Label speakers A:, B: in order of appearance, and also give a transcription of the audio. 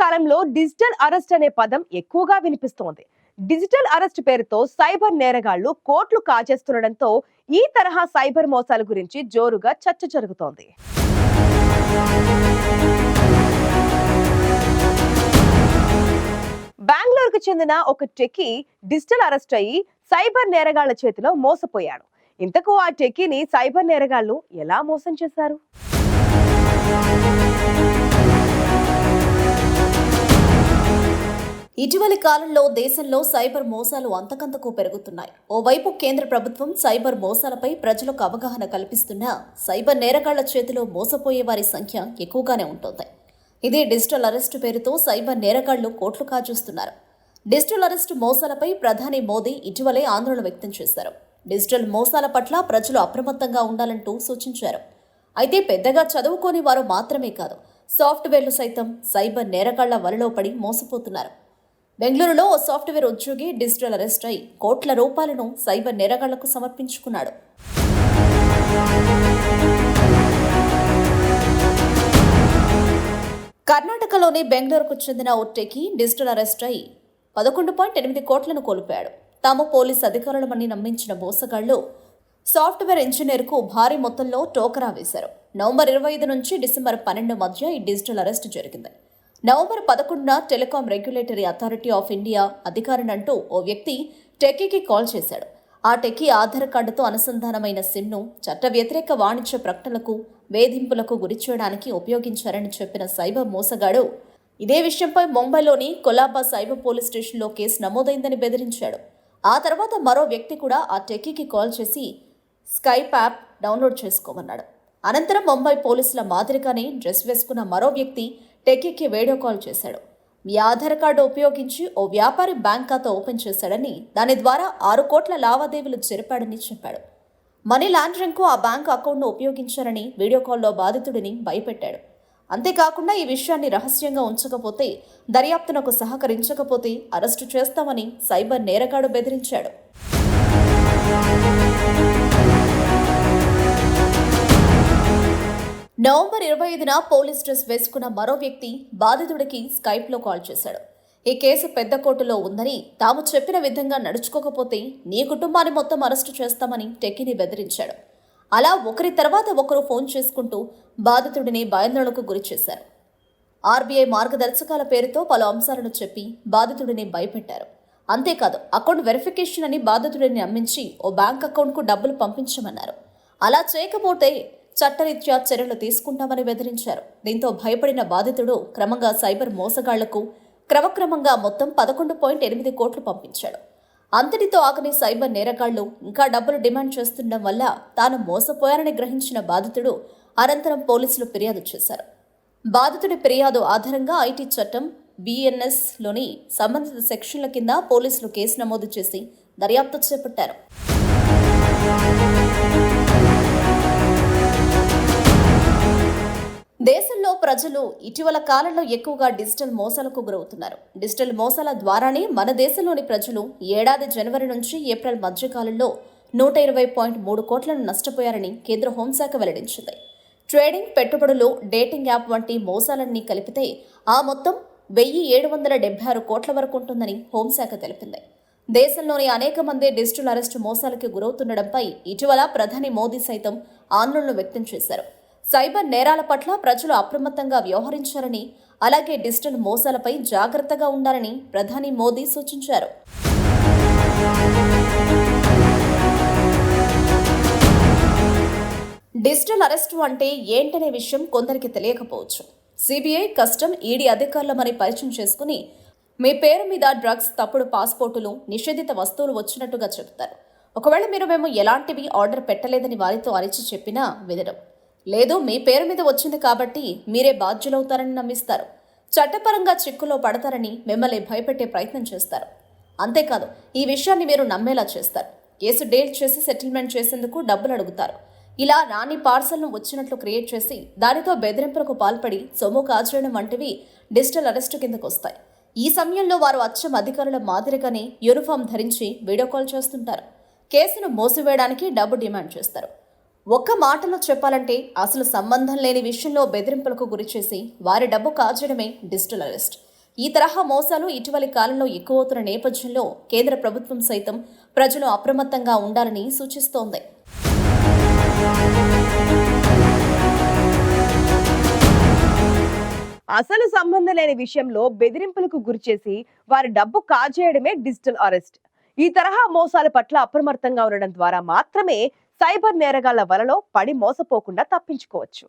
A: కాలంలో digital arrest అనే పదం ఎక్కువగా వినిపిస్తోంది. డిజిటల్ అరెస్ట్ పేరుతో సైబర్ నేరగాళ్ళు కోట్లు కాజేస్తుండటంతో ఈ తరహా సైబర్ మోసాల గురించి జోరుగా చర్చ జరుగుతోంది. బెంగళూరుకు చెందిన ఒక టెకీ డిజిటల్ అరెస్ట్ అయ్యి సైబర్ నేరగాళ్ళ చేతిలో మోసపోయాడు. ఇంతకు ఆ టెకీని సైబర్ నేరగాళ్ళు ఎలా మోసం చేశారు?
B: ఇటీవలి కాలంలో దేశంలో సైబర్ మోసాలు అంతకంతకు పెరుగుతున్నాయి. ఓవైపు కేంద్ర ప్రభుత్వం సైబర్ మోసాలపై ప్రజలకు అవగాహన కల్పిస్తున్నా సైబర్ నేరగాళ్ళ చేతిలో మోసపోయే వారి సంఖ్య ఎక్కువగానే ఉంటుంది. ఇది డిజిటల్ అరెస్టు పేరుతో సైబర్ నేరగాళ్ళు కోట్లు కాజేస్తున్నారు. డిజిటల్ అరెస్టు మోసాలపై ప్రధాని మోదీ ఇటీవలే ఆందోళన వ్యక్తం చేశారు. డిజిటల్ మోసాల పట్ల ప్రజలు అప్రమత్తంగా ఉండాలంటూ సూచించారు. అయితే పెద్దగా చదువుకోని వారు మాత్రమే కాదు సాఫ్ట్వేర్లు సైతం సైబర్ నేరగాళ్ళ వలలో పడి మోసపోతున్నారు. బెంగళూరులో ఓ సాఫ్ట్వేర్ ఉద్యోగి డిజిటల్ అరెస్ట్ అయి కోట్ల రూపాయలను సైబర్ నేరగాళ్ళకు సమర్పించుకున్నాడు. కర్ణాటకలోని బెంగళూరుకు చెందిన ఒట్టెకి డిజిటల్ అరెస్ట్ అయి పదకొండు పాయింట్ ఎనిమిది కోట్లను కోల్పోయాడు. తాము పోలీస్ అధికారులమని నమ్మించిన మోసగాళ్ళు సాఫ్ట్వేర్ ఇంజనీర్కు భారీ మొత్తంలో టోకరా వేశారు. నవంబర్ ఇరవై ఐదు నుంచి డిసెంబర్ పన్నెండు మధ్య ఈ డిజిటల్ అరెస్ట్ జరిగింది. నవంబర్ పదకొండున Telecom Regulatory Authority of India అధికారినంటూ ఓ వ్యక్తి టెక్కీకి కాల్ చేశాడు. ఆ టెక్కీ ఆధార్ కార్డుతో అనుసంధానమైన సిమ్ను చట్ట వ్యతిరేక వాణిజ్య ప్రకటనలకు వేధింపులకు గురి చేయడానికి ఉపయోగించారని చెప్పిన సైబర్ మోసగాడు ఇదే విషయంపై ముంబైలోని కొలాబా సైబర్ పోలీస్ స్టేషన్లో కేసు నమోదైందని బెదిరించాడు. ఆ తర్వాత మరో వ్యక్తి కూడా ఆ టెక్కీకి కాల్ చేసి స్కైప్ యాప్ డౌన్లోడ్ చేసుకోమన్నాడు. అనంతరం ముంబై పోలీసుల మాదిరిగానే డ్రెస్ వేసుకున్న మరో వ్యక్తి టెక్కీకి వీడియో కాల్ చేశాడు. మీ ఆధార్ కార్డు ఉపయోగించి ఓ వ్యాపారి బ్యాంక్ ఖాతా ఓపెన్ చేశాడని దాని ద్వారా ఆరు కోట్ల లావాదేవీలు జరిపాడని చెప్పాడు. మనీ లాండరింగ్కు ఆ బ్యాంక్ అకౌంట్ను ఉపయోగించారని వీడియో కాల్లో బాధితుడిని భయపెట్టాడు. అంతేకాకుండా ఈ విషయాన్ని రహస్యంగా ఉంచకపోతే దర్యాప్తునకు సహకరించకపోతే అరెస్టు చేస్తామని సైబర్ నేరగాడు బెదిరించాడు. నవంబర్ ఇరవై ఐదున పోలీస్ డ్రెస్ వేసుకున్న మరో వ్యక్తి బాధితుడికి స్కైప్లో కాల్ చేశాడు. ఈ కేసు పెద్ద కోర్టులో ఉందని తాము చెప్పిన విధంగా నడుచుకోకపోతే నీ కుటుంబాన్ని మొత్తం అరెస్టు చేస్తామని టెక్కిని బెదిరించాడు. అలా ఒకరి తర్వాత ఒకరు ఫోన్ చేసుకుంటూ బాధితుడిని భయాందోళనకు గురి చేశారు. ఆర్బీఐ మార్గదర్శకాల పేరుతో పలు అంశాలను చెప్పి బాధితుడిని భయపెట్టారు. అంతేకాదు అకౌంట్ వెరిఫికేషన్ అని బాధితుడిని నమ్మించి ఓ బ్యాంక్ అకౌంట్కు డబ్బులు పంపించమన్నారు. అలా చేయకపోతే చట్టరీత్యా చర్యలు తీసుకుంటామని బెదిరించారు. దీంతో భయపడిన బాధితుడు క్రమంగా సైబర్ మోసగాళ్ళకు క్రమక్రమంగా మొత్తం పదకొండు పాయింట్ ఎనిమిది కోట్లు పంపించాడు. అంతటితో ఆకని సైబర్ నేరగాళ్ళు ఇంకా డబ్బులు డిమాండ్ చేస్తుండడం వల్ల తాను మోసపోయారని గ్రహించిన బాధితుడు అనంతరం పోలీసులు ఫిర్యాదు చేశారు. బాధితుడి ఫిర్యాదు ఆధారంగా ఐటీ చట్టం బిఎన్ఎస్లోని సంబంధిత సెక్షన్ల కింద పోలీసులు కేసు నమోదు చేసి దర్యాప్తు చేపట్టారు. దేశంలో ప్రజలు ఇటీవల కాలంలో ఎక్కువగా డిజిటల్ మోసాలకు గురవుతున్నారు. డిజిటల్ మోసాల ద్వారానే మన దేశంలోని ప్రజలు ఏడాది జనవరి నుంచి ఏప్రిల్ మధ్యకాలంలో నూట ఇరవై పాయింట్ మూడు కోట్లను నష్టపోయారని కేంద్ర హోంశాఖ వెల్లడించింది. ట్రేడింగ్ పెట్టుబడులు డేటింగ్ యాప్ వంటి మోసాలన్నీ కలిపితే ఆ మొత్తం వెయ్యి ఏడు వందల డెబ్బై ఆరు కోట్ల వరకు ఉంటుందని హోంశాఖ తెలిపింది. దేశంలోని అనేక మంది డిజిటల్ అరెస్టు మోసాలకు గురవుతుండడంపై ఇటీవల ప్రధాని మోదీ సైతం ఆందోళన వ్యక్తం చేశారు. సైబర్ నేరాల పట్ల ప్రజలు అప్రమత్తంగా వ్యవహరించాలని అలాగే డిజిటల్ మోసాలపై జాగ్రత్తగా ఉండాలని ప్రధాని మోదీ సూచించారు. డిజిటల్ అరెస్టు అంటే ఏంటనే విషయం కొందరికి తెలియకపోవచ్చు. సిబిఐ కస్టమ్ ఈడీ అధికారుల మరి పరిచయం చేసుకుని మీ పేరు మీద డ్రగ్స్ తప్పుడు పాస్పోర్టులు నిషేధిత వస్తువులు వచ్చినట్టుగా చెబుతారు. ఒకవేళ మీరు మేము ఎలాంటివి ఆర్డర్ పెట్టలేదని వారితో అరిచి చెప్పినా వినడం. లేదు మీ పేరు మీద వచ్చింది కాబట్టి మీరే బాధ్యులవుతారని నమ్మిస్తారు. చట్టపరంగా చిక్కులో పడతారని మిమ్మల్ని భయపెట్టే ప్రయత్నం చేస్తారు. అంతేకాదు ఈ విషయాన్ని మీరు నమ్మేలా చేస్తారు. కేసు డీల్ చేసి సెటిల్మెంట్ చేసేందుకు డబ్బులు అడుగుతారు. ఇలా రాని పార్సల్ను వచ్చినట్లు క్రియేట్ చేసి దానితో బెదిరింపులకు పాల్పడి సొమ్ము కాజేయడం వంటివి డిజిటల్ అరెస్టు కిందకు వస్తాయి. ఈ సమయంలో వారు అచ్చం అధికారుల మాదిరిగానే యూనిఫామ్ ధరించి వీడియో కాల్ చేస్తుంటారు. కేసును మోసివేయడానికి డబ్బు డిమాండ్ చేస్తారు. ఒక్క మాటలో చెప్పాలంటే అసలు సంబంధం లేని విషయంలో బెదిరింపులకు గురిచేసి వారి డబ్బు కాజేయడమే డిజిటల్ అరెస్ట్ ఈ తరహా మోసాలు ఇటీవలి కాలంలో ఎక్కువవుతున్న నేపథ్యంలో కేంద్ర ప్రభుత్వం సైతం ప్రజలు అప్రమత్తంగా ఉండాలని సూచిస్తోంది.
A: అసలు సంబంధం లేని విషయంలో బెదిరింపులకు గురిచేసి వారి డబ్బు కాజేయడమే డిజిటల్ అరెస్ట్. ఈ తరహా మోసాల పట్ల అప్రమత్తంగా ఉండడం ద్వారా మాత్రమే సైబర్ నేరగాళ్ళ వలలో పడి మోసపోకుండా తప్పించుకోవచ్చు.